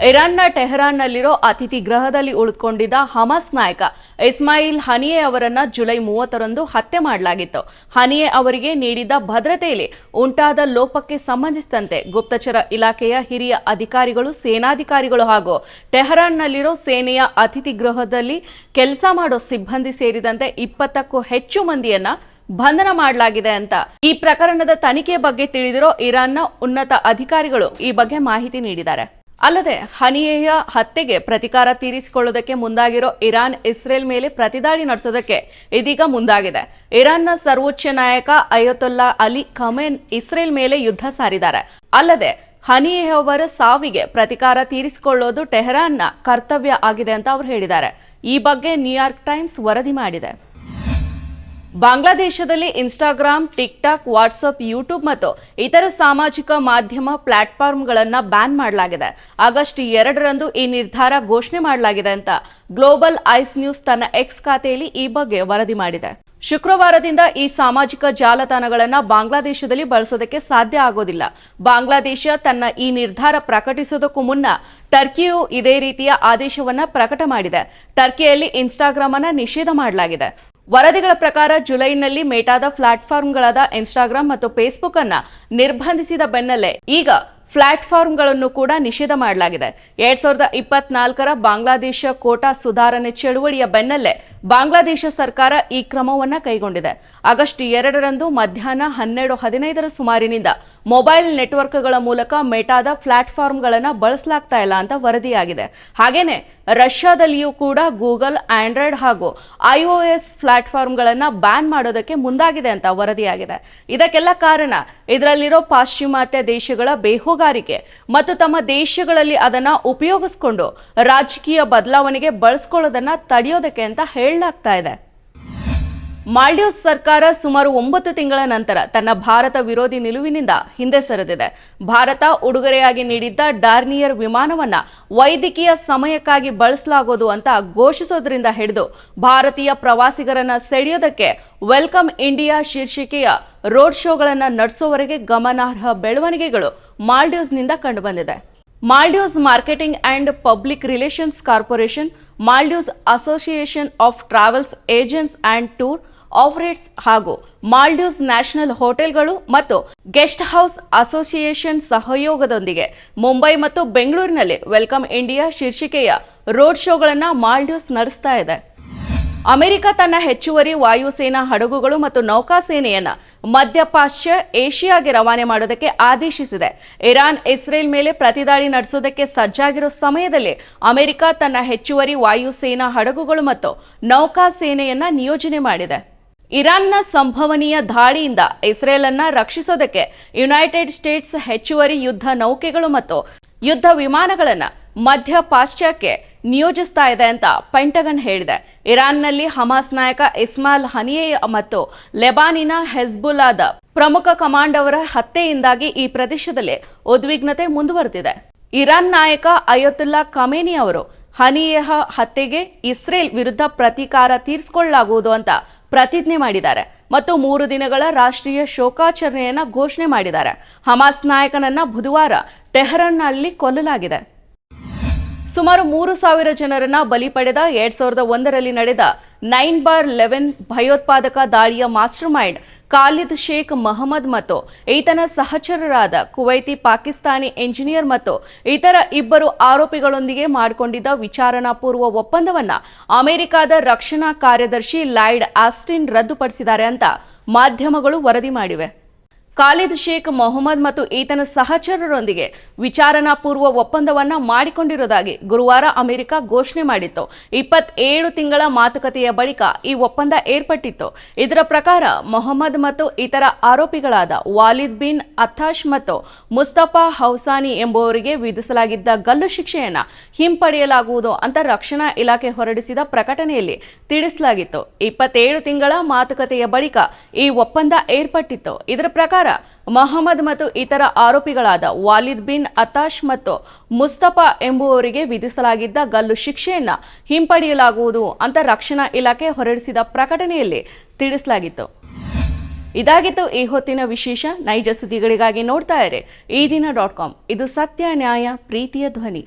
ಇರಾನ್ನ ಟೆಹರಾನ್ನಲ್ಲಿರೋ ಅತಿಥಿ ಗೃಹದಲ್ಲಿ ಉಳಿದುಕೊಂಡಿದ್ದ ಹಮಾಸ್ ನಾಯಕ ಇಸ್ಮಾಯಿಲ್ ಹನಿಯೆ ಅವರನ್ನ ಜುಲೈ ಮೂವತ್ತರಂದು ಹತ್ಯೆ ಮಾಡಲಾಗಿತ್ತು. ಹನಿಯೆ ಅವರಿಗೆ ನೀಡಿದ್ದ ಭದ್ರತೆಯಲ್ಲಿ ಉಂಟಾದ ಲೋಪಕ್ಕೆ ಸಂಬಂಧಿಸಿದಂತೆ ಗುಪ್ತಚರ ಇಲಾಖೆಯ ಹಿರಿಯ ಅಧಿಕಾರಿಗಳು, ಸೇನಾಧಿಕಾರಿಗಳು ಹಾಗೂ ಟೆಹರಾನ್ನಲ್ಲಿರೋ ಸೇನೆಯ ಅತಿಥಿ ಗೃಹದಲ್ಲಿ ಕೆಲಸ ಮಾಡೋ ಸಿಬ್ಬಂದಿ ಸೇರಿದಂತೆ ಇಪ್ಪತ್ತಕ್ಕೂ ಹೆಚ್ಚು ಮಂದಿಯನ್ನ ಬಂಧನ ಮಾಡಲಾಗಿದೆ ಅಂತ ಈ ಪ್ರಕರಣದ ತನಿಖೆ ಬಗ್ಗೆ ತಿಳಿದಿರೋ ಇರಾನ್ನ ಉನ್ನತ ಅಧಿಕಾರಿಗಳು ಈ ಬಗ್ಗೆ ಮಾಹಿತಿ ನೀಡಿದ್ದಾರೆ. ಅಲ್ಲದೆ, ಹನಿಯೆಯ ಹತ್ಯೆಗೆ ಪ್ರತಿಕಾರ ತೀರಿಸಿಕೊಳ್ಳೋದಕ್ಕೆ ಮುಂದಾಗಿರೋ ಇರಾನ್, ಇಸ್ರೇಲ್ ಮೇಲೆ ಪ್ರತಿದಾಳಿ ನಡೆಸೋದಕ್ಕೆ ಇದೀಗ ಮುಂದಾಗಿದೆ. ಇರಾನ್ನ ಸರ್ವೋಚ್ಚ ನಾಯಕ ಅಯೋತುಲ್ಲಾ ಅಲಿ ಖಮೇನ್ ಇಸ್ರೇಲ್ ಮೇಲೆ ಯುದ್ಧ ಸಾರಿದ್ದಾರೆ. ಅಲ್ಲದೆ ಹನಿಯೆಯವರ ಸಾವಿಗೆ ಪ್ರತಿಕಾರ ತೀರಿಸಿಕೊಳ್ಳೋದು ಟೆಹರಾನ್ನ ಕರ್ತವ್ಯ ಆಗಿದೆ ಅಂತ ಅವರು ಹೇಳಿದ್ದಾರೆ. ಈ ಬಗ್ಗೆ ನ್ಯೂಯಾರ್ಕ್ ಟೈಮ್ಸ್ ವರದಿ ಮಾಡಿದೆ. ಬಾಂಗ್ಲಾದೇಶದಲ್ಲಿ ಇನ್ಸ್ಟಾಗ್ರಾಮ್ ಟಿಕ್ಟಾಕ್ ವಾಟ್ಸಪ್ ಯೂಟ್ಯೂಬ್ ಮತ್ತು ಇತರ ಸಾಮಾಜಿಕ ಮಾಧ್ಯಮ ಪ್ಲಾಟ್ಫಾರ್ಮ್ಗಳನ್ನು ಬ್ಯಾನ್ ಮಾಡಲಾಗಿದೆ. ಆಗಸ್ಟ್ ಎರಡರಂದು ಈ ನಿರ್ಧಾರ ಘೋಷಣೆ ಮಾಡಲಾಗಿದೆ ಅಂತ ಗ್ಲೋಬಲ್ ಐಸ್ ನ್ಯೂಸ್ ತನ್ನ ಎಕ್ಸ್ ಖಾತೆಯಲ್ಲಿ ಈ ಬಗ್ಗೆ ವರದಿ ಮಾಡಿದೆ. ಶುಕ್ರವಾರದಿಂದ ಈ ಸಾಮಾಜಿಕ ಜಾಲತಾಣಗಳನ್ನು ಬಾಂಗ್ಲಾದೇಶದಲ್ಲಿ ಬಳಸೋದಕ್ಕೆ ಸಾಧ್ಯ ಆಗೋದಿಲ್ಲ. ಬಾಂಗ್ಲಾದೇಶ ತನ್ನ ಈ ನಿರ್ಧಾರ ಪ್ರಕಟಿಸೋದಕ್ಕೂ ಮುನ್ನ ಟರ್ಕಿಯು ಇದೇ ರೀತಿಯ ಆದೇಶವನ್ನು ಪ್ರಕಟ ಮಾಡಿದೆ. ಟರ್ಕಿಯಲ್ಲಿ ಇನ್ಸ್ಟಾಗ್ರಾಮ್ ಅನ್ನು ನಿಷೇಧ ಮಾಡಲಾಗಿದೆ. ವರದಿಗಳ ಪ್ರಕಾರ ಜುಲೈನಲ್ಲಿ ಮೇಟಾದ ಪ್ಲಾಟ್ಫಾರ್ಮ್ಗಳಾದ ಇನ್ಸ್ಟಾಗ್ರಾಮ್ ಮತ್ತು ಫೇಸ್ಬುಕ್ ಅನ್ನ ನಿರ್ಬಂಧಿಸಿದ ಬೆನ್ನಲ್ಲೇ ಈಗ ಪ್ಲಾಟ್ಫಾರ್ಮ್ಗಳನ್ನು ಕೂಡ ನಿಷೇಧ ಮಾಡಲಾಗಿದೆ. ಎರಡ್ ಸಾವಿರದ ಇಪ್ಪತ್ನಾಲ್ಕರ ಬಾಂಗ್ಲಾದೇಶ ಕೋಟಾ ಸುಧಾರಣೆ ಚಳುವಳಿಯ ಬೆನ್ನಲ್ಲೇ ಬಾಂಗ್ಲಾದೇಶ ಸರ್ಕಾರ ಈ ಕ್ರಮವನ್ನ ಕೈಗೊಂಡಿದೆ. ಆಗಸ್ಟ್ ಎರಡರಂದು ಮಧ್ಯಾಹ್ನ ಹನ್ನೆರಡು ಹದಿನೈದರ ಸುಮಾರಿನಿಂದ ಮೊಬೈಲ್ ನೆಟ್ವರ್ಕ್ಗಳ ಮೂಲಕ ಮೆಟಾದ ಪ್ಲಾಟ್ಫಾರ್ಮ್ಗಳನ್ನು ಬಳಸಲಾಗ್ತಾ ಇಲ್ಲ ಅಂತ ವರದಿಯಾಗಿದೆ. ಹಾಗೇನೆ ರಷ್ಯಾದಲ್ಲಿಯೂ ಕೂಡ ಗೂಗಲ್, ಆಂಡ್ರಾಯ್ಡ್ ಹಾಗೂ ಐಒಎಸ್ ಪ್ಲಾಟ್ಫಾರ್ಮ್ಗಳನ್ನು ಬ್ಯಾನ್ ಮಾಡೋದಕ್ಕೆ ಮುಂದಾಗಿದೆ ಅಂತ ವರದಿಯಾಗಿದೆ. ಇದಕ್ಕೆಲ್ಲ ಕಾರಣ ಇದರಲ್ಲಿರೋ ಪಾಶ್ಚಿಮಾತ್ಯ ದೇಶಗಳ ಬೇಹುಗಾರಿಕೆ ಮತ್ತು ತಮ್ಮ ದೇಶಗಳಲ್ಲಿ ಅದನ್ನ ಉಪಯೋಗಿಸ್ಕೊಂಡು ರಾಜಕೀಯ ಬದಲಾವಣೆಗೆ ಬಳಸ್ಕೊಳ್ಳೋದನ್ನು ತಡೆಯೋದಕ್ಕೆ ಅಂತ ಹೇಳಲಾಗ್ತಾ ಇದೆ. ಮಾಲ್ಡೀವ್ಸ್ ಸರ್ಕಾರ ಸುಮಾರು ಒಂಬತ್ತು ತಿಂಗಳ ನಂತರ ತನ್ನ ಭಾರತ ವಿರೋಧಿ ನಿಲುವಿನಿಂದ ಹಿಂದೆ ಸರಿದಿದೆ. ಭಾರತ ಉಡುಗೊರೆಯಾಗಿ ನೀಡಿದ್ದ ಡಾರ್ನಿಯರ್ ವಿಮಾನವನ್ನ ವೈದ್ಯಕೀಯ ಸಮಯಕ್ಕಾಗಿ ಬಳಸಲಾಗೋದು ಅಂತ ಘೋಷಿಸೋದ್ರಿಂದ ಹಿಡಿದು ಭಾರತೀಯ ಪ್ರವಾಸಿಗರನ್ನ ಸೆಳೆಯೋದಕ್ಕೆ ವೆಲ್ಕಮ್ ಇಂಡಿಯಾ ಶೀರ್ಷಿಕೆಯ ರೋಡ್ ಶೋಗಳನ್ನು ನಡೆಸೋವರೆಗೆ ಗಮನಾರ್ಹ ಬೆಳವಣಿಗೆಗಳು ಮಾಲ್ಡೀವ್ಸ್ನಿಂದ ಕಂಡುಬಂದಿದೆ. Maldives marketing and public relations corporation, Maldives association of travels agents and tour operates ಹಾಗೂ ಮಾಲ್ಡೀವ್ಸ್ ನ್ಯಾಷನಲ್ ಹೋಟೆಲ್ಗಳು ಮತ್ತು ಗೆಸ್ಟ್ ಹೌಸ್ ಅಸೋಸಿಯೇಷನ್ ಸಹಯೋಗದೊಂದಿಗೆ ಮುಂಬೈ ಮತ್ತು ಬೆಂಗಳೂರಿನಲ್ಲಿ ವೆಲ್ಕಮ್ ಇಂಡಿಯಾ ಶೀರ್ಷಿಕೆಯ ರೋಡ್ ಶೋಗಳನ್ನು ಮಾಲ್ಡೀವ್ಸ್ ನಡೆಸ್ತಾ ಇದೆ. ಅಮೆರಿಕ ತನ್ನ ಹೆಚ್ಚುವರಿ ವಾಯುಸೇನಾ ಹಡಗುಗಳು ಮತ್ತು ನೌಕಾಸೇನೆಯನ್ನು ಮಧ್ಯಪಾಶ್ಚ್ಯ ಏಷ್ಯಾಗೆ ರವಾನೆ ಮಾಡೋದಕ್ಕೆ ಆದೇಶಿಸಿದೆ. ಇರಾನ್, ಇಸ್ರೇಲ್ ಮೇಲೆ ಪ್ರತಿದಾಳಿ ನಡೆಸೋದಕ್ಕೆ ಸಜ್ಜಾಗಿರೋ ಸಮಯದಲ್ಲಿ ಅಮೆರಿಕ ತನ್ನ ಹೆಚ್ಚುವರಿ ವಾಯುಸೇನಾ ಹಡಗುಗಳು ಮತ್ತು ನೌಕಾಸೇನೆಯನ್ನ ನಿಯೋಜನೆ ಮಾಡಿದೆ. ಇರಾನ್ನ ಸಂಭವನೀಯ ದಾಳಿಯಿಂದ ಇಸ್ರೇಲ್ ಅನ್ನ ರಕ್ಷಿಸೋದಕ್ಕೆ ಯುನೈಟೆಡ್ ಸ್ಟೇಟ್ಸ್ ಹೆಚ್ಚುವರಿ ಯುದ್ಧ ನೌಕೆಗಳು ಮತ್ತು ಯುದ್ಧ ವಿಮಾನಗಳನ್ನು ಮಧ್ಯ ಪಾಶ್ಚಾತ್ಯಕ್ಕೆ ನಿಯೋಜಿಸ್ತಾ ಇದೆ ಅಂತ ಪೆಂಟಗನ್ ಹೇಳಿದೆ. ಇರಾನ್ನಲ್ಲಿ ಹಮಾಸ್ ನಾಯಕ ಇಸ್ಮಾಲ್ ಹನಿಯೆ ಮತ್ತು ಲೆಬಾನಿನ ಹೆಜ್ಬುಲ್ಲಾದ ಪ್ರಮುಖ ಕಮಾಂಡ್ ಅವರ ಹತ್ಯೆಯಿಂದಾಗಿ ಈ ಪ್ರದೇಶದಲ್ಲಿ ಉದ್ವಿಗ್ನತೆ ಮುಂದುವರೆದಿದೆ. ಇರಾನ್ ನಾಯಕ ಅಯೋತುಲ್ಲಾ ಕಮೇನಿ ಅವರು ಹನಿಯೇಹ ಹತ್ಯೆಗೆ ಇಸ್ರೇಲ್ ವಿರುದ್ಧ ಪ್ರತೀಕಾರ ತೀರಿಸಿಕೊಳ್ಳಲಾಗುವುದು ಅಂತ ಪ್ರತಿಜ್ಞೆ ಮಾಡಿದ್ದಾರೆ ಮತ್ತು ಮೂರು ದಿನಗಳ ರಾಷ್ಟ್ರೀಯ ಶೋಕಾಚರಣೆಯನ್ನು ಘೋಷಣೆ ಮಾಡಿದ್ದಾರೆ. ಹಮಾಸ್ ನಾಯಕನನ್ನ ಬುಧವಾರ ಟೆಹರನ್ನಲ್ಲಿ ಕೊಲ್ಲಲಾಗಿದೆ. ಸುಮಾರು ಮೂರು ಸಾವಿರ ಜನರನ್ನ ಬಲಿ ಪಡೆದ ಎರಡ್ ಸಾವಿರದ ಒಂದರಲ್ಲಿ ನಡೆದ ನೈನ್ ಬಾರ್ ಲೆವೆನ್ ಭಯೋತ್ಪಾದಕ ದಾಳಿಯ ಮಾಸ್ಟರ್ ಮೈಂಡ್ ಖಾಲಿದ್ ಶೇಖ್ ಮಹಮ್ಮದ್ ಮತ್ತು ಈತನ ಸಹಚರರಾದ ಕುವೈತಿ ಪಾಕಿಸ್ತಾನಿ ಎಂಜಿನಿಯರ್ ಮತ್ತು ಇತರ ಇಬ್ಬರು ಆರೋಪಿಗಳೊಂದಿಗೆ ಮಾಡಿಕೊಂಡಿದ್ದ ವಿಚಾರಣಾ ಪೂರ್ವ ಒಪ್ಪಂದವನ್ನ ಅಮೆರಿಕದ ರಕ್ಷಣಾ ಕಾರ್ಯದರ್ಶಿ ಲೈಡ್ ಆಸ್ಟಿನ್ ರದ್ದುಪಡಿಸಿದ್ದಾರೆ ಅಂತ ಮಾಧ್ಯಮಗಳು ವರದಿ ಮಾಡಿವೆ. ಖಾಲಿದ್ ಶೇಖ್ ಮೊಹಮ್ಮದ್ ಮತ್ತು ಈತನ ಸಹಚರರೊಂದಿಗೆ ವಿಚಾರಣಾ ಪೂರ್ವ ಒಪ್ಪಂದವನ್ನ ಮಾಡಿಕೊಂಡಿರುವುದಾಗಿ ಗುರುವಾರ ಅಮೆರಿಕ ಘೋಷಣೆ ಮಾಡಿತ್ತು. ಇಪ್ಪತ್ತೇಳು ತಿಂಗಳ ಮಾತುಕತೆಯ ಬಳಿಕ ಈ ಒಪ್ಪಂದ ಏರ್ಪಟ್ಟಿತ್ತು. ಇದರ ಪ್ರಕಾರ ಮೊಹಮ್ಮದ್ ಮತ್ತು ಇತರ ಆರೋಪಿಗಳಾದ ವಾಲಿದ್ ಬಿನ್ ಅಥಾಶ್ ಮತ್ತು ಮುಸ್ತಫಾ ಹೌಸಾನಿ ಎಂಬುವರಿಗೆ ವಿಧಿಸಲಾಗಿದ್ದ ಗಲ್ಲು ಶಿಕ್ಷೆಯನ್ನು ಹಿಂಪಡೆಯಲಾಗುವುದು ಅಂತ ರಕ್ಷಣಾ ಇಲಾಖೆ ಹೊರಡಿಸಿದ ಪ್ರಕಟಣೆಯಲ್ಲಿ ತಿಳಿಸಲಾಗಿತ್ತು. ಇಪ್ಪತ್ತೇಳು ತಿಂಗಳ ಮಾತುಕತೆಯ ಬಳಿಕ ಈ ಒಪ್ಪಂದ ಏರ್ಪಟ್ಟಿತ್ತು. ಇದರ ಪ್ರಕಾರ ಪ್ರಕಾರ ಮಹಮ್ಮದ್ ಮತ್ತು ಇತರ ಆರೋಪಿಗಳಾದ ವಾಲಿದ್ ಬಿನ್ ಅತಾಶ್ ಮತ್ತು ಮುಸ್ತಫಾ ಎಂಬುವವರಿಗೆ ವಿಧಿಸಲಾಗಿದ್ದ ಗಲ್ಲು ಶಿಕ್ಷೆಯನ್ನ ಹಿಂಪಡೆಯಲಾಗುವುದು ಅಂತ ರಕ್ಷಣಾ ಇಲಾಖೆ ಹೊರಡಿಸಿದ ಪ್ರಕಟಣೆಯಲ್ಲಿ ತಿಳಿಸಲಾಗಿತ್ತು. ಇದಾಗಿತ್ತು ಈ ಹೊತ್ತಿನ ವಿಶೇಷ. ನೈಜ ಸುದ್ದಿಗಳಿಗಾಗಿ ನೋಡ್ತಾ ಇರಿ. ಈ ದಿನ ಡಾಟ್ ಕಾಮ್. ಇದು ಸತ್ಯ ನ್ಯಾಯ, ಪ್ರೀತಿಯ ಧ್ವನಿ.